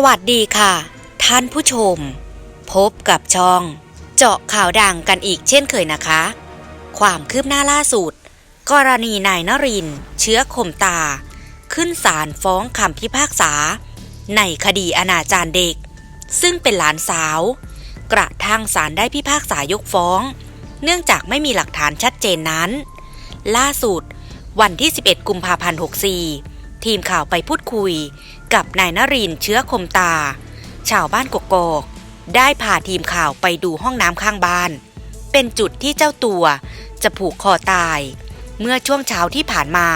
สวัสดีค่ะ ท่านผู้ชม พบกับช่อง เจาะข่าวดังกันอีกเช่นเคยนะคะ ความคืบหน้าล่าสุด กรณีนายนริน เชื้อคมตา ขึ้นศาลฟ้องคำพิพากษา ในคดีอนาจารเด็ก ซึ่งเป็นหลานสาว กระทั่งศาลได้พิพากษายกฟ้อง เนื่องจากไม่มีหลักฐานชัดเจนนั้น ล่าสุด วันที่ 11 กุมภาพันธ์ 64 ทีมข่าวไปพูดคุย กับนายนรินทร์เชื้อคมตา ชาวบ้านกกอกได้พาทีมข่าวไปดูห้องน้ำข้างบ้าน เป็นจุดที่เจ้าตัวจะผูกคอตาย เมื่อช่วงเช้าที่ผ่านมา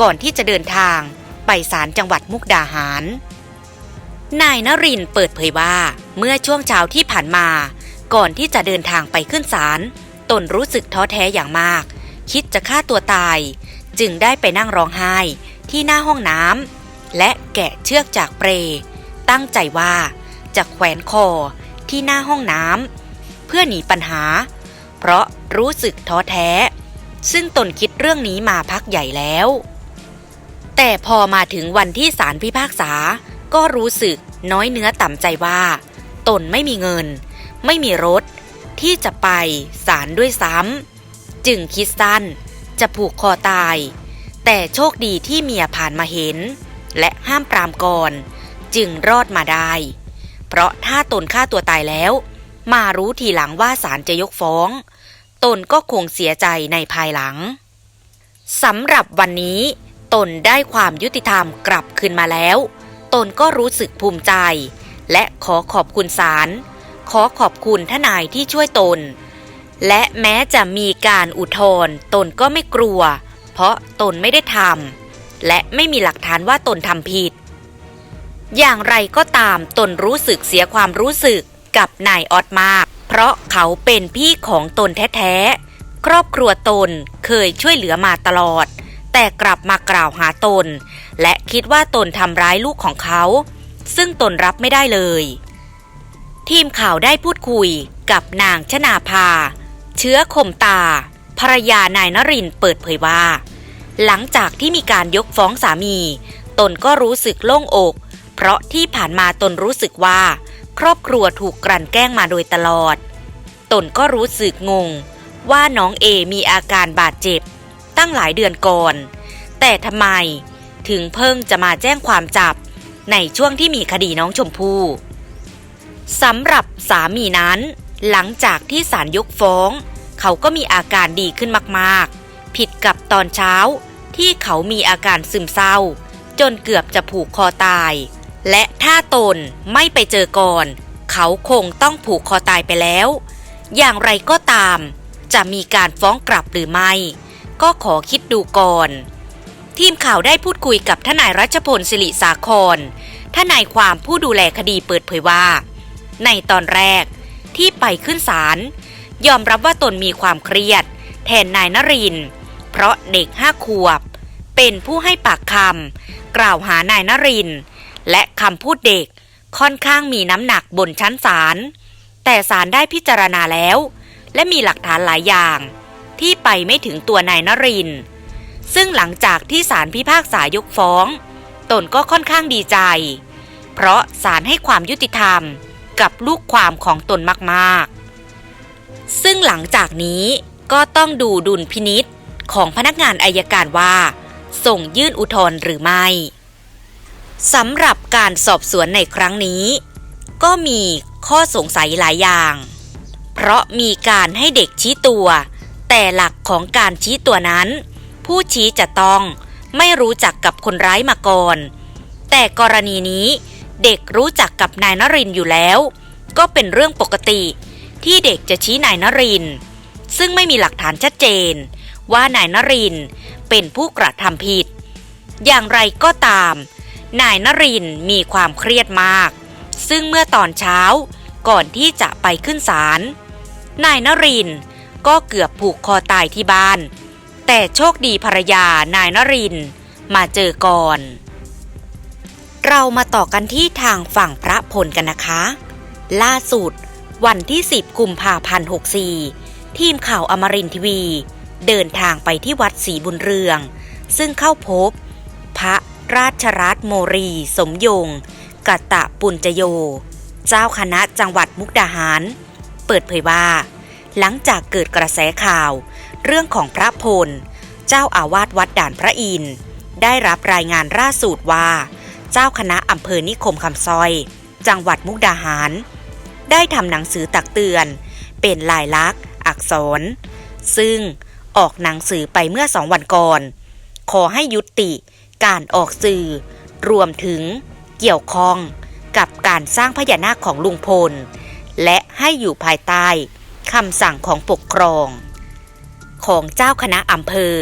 ก่อนที่จะเดินทางไปศาลจังหวัดมุกดาหาร นายนรินทร์เปิดเผยว่า เมื่อช่วงเช้าที่ผ่านมา ก่อนที่จะเดินทางไปขึ้นศาลตนรู้สึกท้อแท้อย่างมาก คิดจะฆ่าตัวตาย จึงได้ไปนั่งร้องไห้ที่หน้าห้องน้ำ และแกะเชือกจากเปร ตั้งใจว่าจะแขวนคอที่หน้าห้องน้ำเพื่อหนีปัญหา เพราะรู้สึกท้อแท้ ซึ่งตนคิดเรื่องนี้มาพักใหญ่แล้ว แต่พอมาถึงวันที่ศาลพิพากษา ก็รู้สึกน้อยเนื้อต่ำใจว่า ตนไม่มีเงิน ไม่มีรถ ที่จะไปศาลด้วยซ้ำจึงคิดสั้นจะผูกคอตาย แต่โชคดีที่เมียผ่านมาเห็น และห้ามปรามก่อน จึงรอดมาได้ เพราะถ้าตนฆ่าตัวตายแล้ว มารู้ทีหลังว่าศาลจะยกฟ้อง ตนก็คงเสียใจในภายหลังสำหรับวันนี้ ตนได้ความยุติธรรมกลับคืนมาแล้ว ตนก็รู้สึกภูมิใจ และขอขอบคุณศาลขอขอบคุณทนายที่ช่วยตน และแม้จะมีการอุทธรณ์ตนก็ไม่กลัว เพราะตนไม่ได้ทำ และไม่มีหลักฐานว่าตนทำผิด อย่างไรก็ตามตนรู้สึกเสียความรู้สึกกับนายออดมาก เพราะเขาเป็นพี่ของตนแท้ๆ ครอบครัวตนเคยช่วยเหลือมาตลอด แต่กลับมากล่าวหาตน และคิดว่าตนทำร้ายลูกของเขา ซึ่งตนรับไม่ได้เลย ทีมข่าวได้พูดคุยกับนางชนาภา เชื้อคมตาภรรยานายนรินเปิดเผยว่า หลังจากที่มีการยกฟ้องสามี ตนก็รู้สึกโล่งอก เพราะที่ผ่านมาตนรู้สึกว่า ครอบครัวถูกกลั่นแกล้งมาโดยตลอด ตนก็รู้สึกงง ว่าน้องเอมีอาการบาดเจ็บ ตั้งหลายเดือนก่อน แต่ทำไมถึงเพิ่งจะมาแจ้งความจับ ในช่วงที่มีคดีน้องชมพู่สำหรับสามีนั้น หลังจากที่ศาลยกฟ้อง เขาก็มีอาการดีขึ้นมากๆ ผิดกับตอนเช้าที่เขามีอาการซึมเศร้า จนเกือบจะผูกคอตาย และถ้าตนไม่ไปเจอก่อน เขาคงต้องผูกคอตายไปแล้ว อย่างไรก็ตาม จะมีการฟ้องกลับหรือไม่ ก็ขอคิดดูก่อน ทีมข่าวได้พูดคุยกับทนายรัชพลศิริสาครทนายความผู้ดูแลคดีเปิดเผยว่า ในตอนแรกที่ไปขึ้นศาลยอมรับว่าตนมีความเครียด แทนนายนรินทร์ เพราะเด็กห้าขวบ เป็นผู้ให้ปากคำกล่าวหานายนริน และคำพูดเด็กค่อนข้างมีน้ำหนักบนชั้นศาล แต่ศาลได้พิจารณาแล้ว และมีหลักฐานหลายอย่าง ที่ไปไม่ถึงตัวนายนริน ซึ่งหลังจากที่ศาลพิพากษายกฟ้อง ตนก็ค่อนข้างดีใจ เพราะศาลให้ความยุติธรรมกับลูกความของตนมากๆ ซึ่งหลังจากนี้ก็ต้องดูดุลพินิษ ของพนักงานอายการว่า ส่งยื่นอุทธรณ์หรือไม่สำหรับการสอบสวนในครั้งนี้ ก็มีข้อสงสัยหลายอย่าง เพราะมีการให้เด็กชี้ตัว แต่หลักของการชี้ตัวนั้น ผู้ชี้จะต้องไม่รู้จักกับคนร้ายมาก่อน แต่กรณีนี้เด็กรู้จักกับนายนรินอยู่แล้ว ก็เป็นเรื่องปกติที่เด็กจะชี้นายนริน ซึ่งไม่มีหลักฐานชัดเจน ว่านายนรินเป็นผู้กระทำผิด อย่างไรก็ตาม นายนรินมีความเครียดมาก ซึ่งเมื่อตอนเช้าก่อนที่จะไปขึ้นศาลนายนรินก็เกือบผูกคอตายที่บ้าน แต่โชคดีภรรยานายนรินมาเจอก่อน เรามาต่อกันที่ทางฝั่งพระพลกันนะคะ ล่าสุดวันที่ 10 กุมภาพันธ์ 64 ทีมข่าวอมรินทีวี เดินทางไปที่วัดศรีบุญเรือง ซึ่งเข้าพบ พระราชรัตนโมรี สมยงกัตตะปุญจโย เจ้าคณะจังหวัดมุกดาหาร เปิดเผยว่า หลังจากเกิดกระแสข่าว เรื่องของพระพล เจ้าอาวาสวัดด่านพระอิน ได้รับรายงานล่าสุดว่า เจ้าคณะอำเภอนิคมคำซอย จังหวัดมุกดาหาร ได้ทำหนังสือตักเตือน เป็นลายลักษณ์ อักษร ซึ่ง ออกหนังสือไปเมื่อสองวันก่อน ขอให้ยุติการออกสื่อ รวมถึงเกี่ยวข้องกับการสร้างพญานาคของลุงพล และให้อยู่ภายใต้คำสั่งของปกครอง ของเจ้าคณะอำเภอ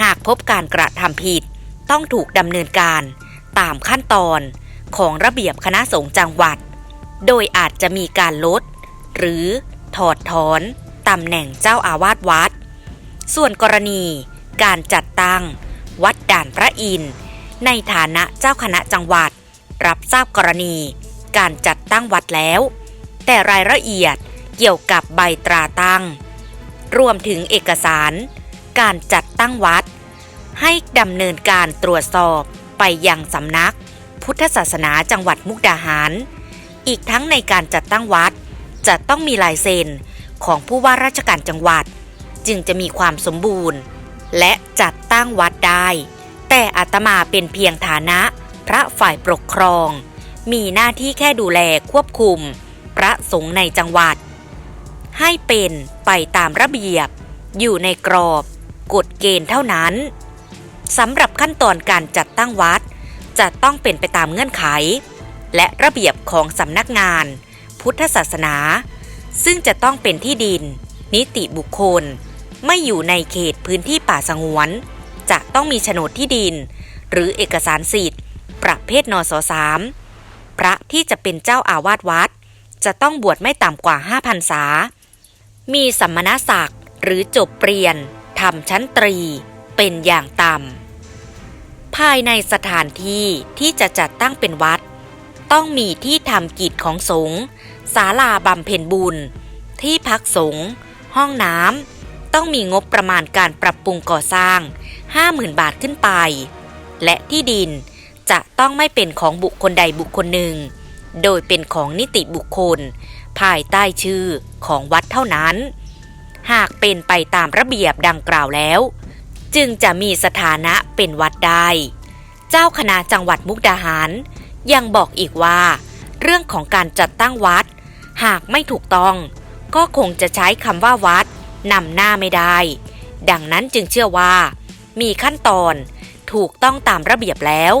หากพบการกระทำผิด ต้องถูกดำเนินการตามขั้นตอนของระเบียบคณะสงฆ์จังหวัด โดยอาจจะมีการลด หรือถอดถอนตำแหน่งเจ้าอาวาสวัด ส่วนกรณี การจัดตั้ง วัดด่านพระอินทร์ในฐานะเจ้าคณะจังหวัด รับทราบกรณี การจัดตั้งวัดแล้ว แต่รายละเอียดเกี่ยวกับใบตราตั้ง รวมถึงเอกสาร การจัดตั้งวัด ให้ดำเนินการตรวจสอบไปยังสำนัก พุทธศาสนาจังหวัดมุกดาหาร อีกทั้งในการจัดตั้งวัด จะต้องมีลายเซ็นของผู้ว่าราชการจังหวัด จึงจะมีความสมบูรณ์ และจัดตั้งวัดได้ แต่อาตมาเป็นเพียงฐานะ พระฝ่ายปกครอง มีหน้าที่แค่ดูแลควบคุม พระสงฆ์ในจังหวัด ให้เป็นไปตามระเบียบ อยู่ในกรอบกฎเกณฑ์เท่านั้นสำหรับขั้นตอนการจัดตั้งวัด จะต้องเป็นไปตามเงื่อนไข และระเบียบของสำนักงาน พุทธศาสนา ซึ่งจะต้องเป็นที่ดิน นิติบุคคล ไม่อยู่ในเขตพื้นที่ป่าสงวน จะต้องมีโฉนดที่ดิน หรือเอกสารสิทธิ์ ประเภทนสสามพระที่จะเป็นเจ้าอาวาสวัด จะต้องบวชไม่ต่ำกว่า5พรรษา มีสัมมณศักดิ์หรือจบเปลี่ยนทำชั้นตรี เป็นอย่างต่ำภายในสถานที่ที่จะจัดตั้งเป็นวัด ต้องมีที่ทำกิจของสงฆ์ศาลาบำเพ็ญบุญ ที่พักสงฆ์ห้องน้ำ ต้องมีงบประมาณการปรับปรุงก่อสร้าง 50,000 บาทขึ้นไป และที่ดินจะต้องไม่เป็นของบุคคลใดบุคคลหนึ่ง โดยเป็นของนิติบุคคล ภายใต้ชื่อของวัดเท่านั้น หากเป็นไปตามระเบียบดังกล่าวแล้ว จึงจะมีสถานะเป็นวัดได้ เจ้าคณะจังหวัดมุกดาหาร ยังบอกอีกว่า เรื่องของการจัดตั้งวัด หากไม่ถูกต้อง ก็คงจะใช้คำว่าวัด นำหน้าไม่ได้ ดังนั้นจึงเชื่อว่า มีขั้นตอนถูกต้องตามระเบียบแล้ว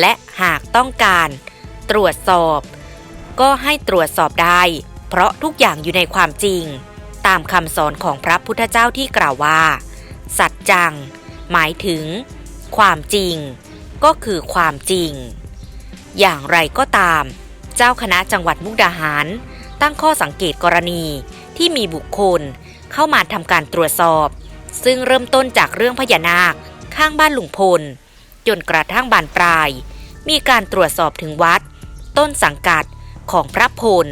และหากต้องการตรวจสอบ ก็ให้ตรวจสอบได้ เพราะทุกอย่างอยู่ในความจริง ตามคำสอนของพระพุทธเจ้าที่กล่าวว่า สัจจัง หมายถึง ความจริง ก็คือความจริง อย่างไรก็ตาม เจ้าคณะจังหวัดมุกดาหาร ตั้งข้อสังเกตกรณีที่มีบุคคล เข้ามาทำการตรวจสอบ ซึ่งเริ่มต้นจากเรื่องพญานาค ข้างบ้านลุงพล จนกระทั่งบานปลาย มีการตรวจสอบถึงวัด ต้นสังกัดของพระพล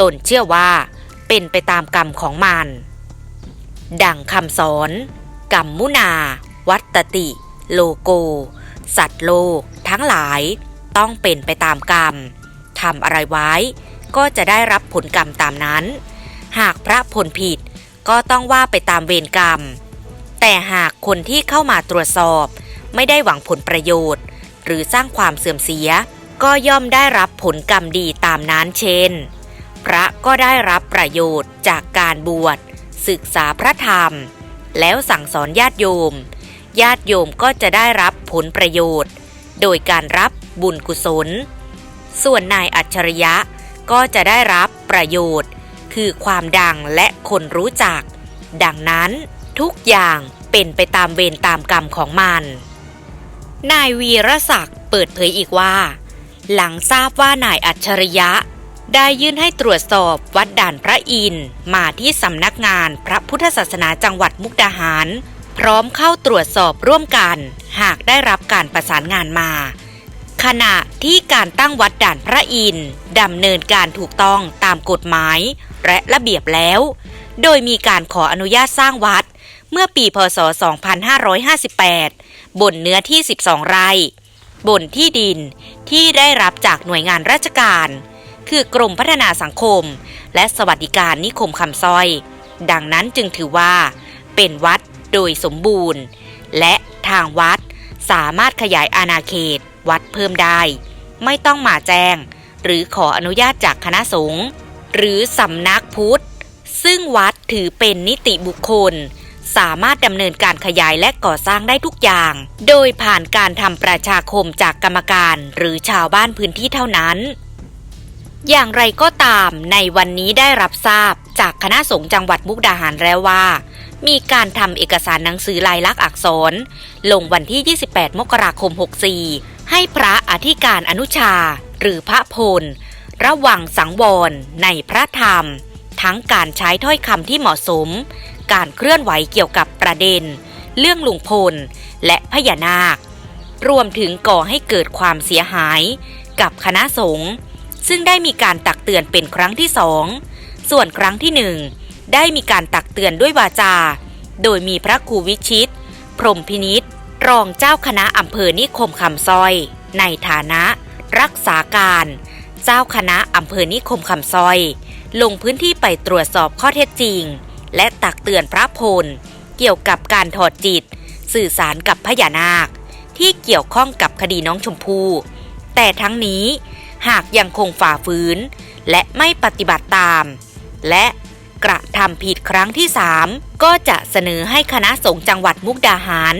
ตนเชื่อว่า เป็นไปตามกรรมของมัน ดังคำสอน กรรมมุนา วัตติ โลโก สัตว์โลก ทั้งหลายต้องเป็นไปตามกรรมทำอะไรไว้ ก็จะได้รับผลกรรมตามนั้น หากพระผลผิด ก็ต้องว่าไปตามเวรกรรม แต่หากคนที่เข้ามาตรวจสอบ ไม่ได้หวังผลประโยชน์ หรือสร้างความเสื่อมเสีย ก็ย่อมได้รับผลกรรมดีตามนั้นเช่น พระก็ได้รับประโยชน์จากการบวช ศึกษาพระธรรม แล้วสั่งสอนญาติโยม ญาติโยมก็จะได้รับผลประโยชน์ โดยการรับบุญกุศล ส่วนนายอัจฉริยะก็จะได้รับประโยชน์ คือความดังและคนรู้จัก ดังนั้นทุกอย่างเป็นไปตามเวรตามกรรมของมัน นายวีรศักดิ์เปิดเผยอีกว่า หลังทราบว่านายอัจฉริยะ ได้ยื่นให้ตรวจสอบวัดด่านพระอินมาที่สำนักงานพระพุทธศาสนาจังหวัดมุกดาหาร พร้อมเข้าตรวจสอบร่วมกัน หากได้รับการประสานงานมา ขณะที่การตั้งวัดด่านพระอินทร์ดำเนินการถูกต้องตามกฎหมายและระเบียบแล้ว โดยมีการขออนุญาตสร้างวัด เมื่อปีพศ 2558 บนเนื้อที่ 12 ไร่บนที่ดินที่ได้รับจากหน่วยงานราชการ คือกรมพัฒนาสังคม และสวัสดิการนิคมคำสร้อย ดังนั้นจึงถือว่า เป็นวัดโดยสมบูรณ์ และทางวัดสามารถขยายอาณาเขต วัดเพิ่มได้ ไม่ต้องมาแจ้ง หรือขออนุญาตจากคณะสงฆ์หรือสำนักพุทธ ซึ่งวัดถือเป็นนิติบุคคล สามารถดำเนินการขยายและก่อสร้างได้ทุกอย่าง โดยผ่านการทำประชาคมจากกรรมการหรือชาวบ้านพื้นที่เท่านั้นอย่างไรก็ตามในวันนี้ได้รับทราบจากคณะสงฆ์จังหวัดมุกดาหารแล้วว่า มีการทำเอกสารหนังสือลายลักษณ์อักษร ลงวันที่ 28 มกราคม 64 ให้พระอธิการอนุชา หรือพระพล ระวังสังวรในพระธรรม ทั้งการใช้ถ้อยคำที่เหมาะสม การเคลื่อนไหวเกี่ยวกับประเด็น เรื่องลุงพล และพญานาค รวมถึงก่อให้เกิดความเสียหาย กับคณะสงฆ์ซึ่งได้มีการตักเตือนเป็นครั้งที่สองส่วนครั้งที่หนึ่งได้มีการตักเตือนด้วยวาจา โดยมีพระครูวิชิต พรหมพินิษ รองเจ้าคณะอำเภอนิคมคำซอย ในฐานะ รักษาการ เจ้าคณะอำเภอนิคมคำซอย ลงพื้นที่ไปตรวจสอบข้อเท็จจริง และตักเตือนพระพล เกี่ยวกับการถอดจิต สื่อสารกับพญานาค ที่เกี่ยวข้องกับคดีน้องชมพู่แต่ทั้งนี้หากยังคงฝ่าฝืน และไม่ปฏิบัติตาม และกระทำผิดครั้งที่ 3 ก็จะเสนอให้คณะสงฆ์จังหวัดมุกดาหาร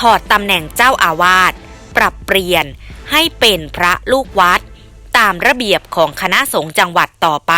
ถอดตำแหน่งเจ้าอาวาสปรับเปลี่ยนให้เป็นพระลูกวัด ตามระเบียบของคณะสงฆ์จังหวัดต่อไป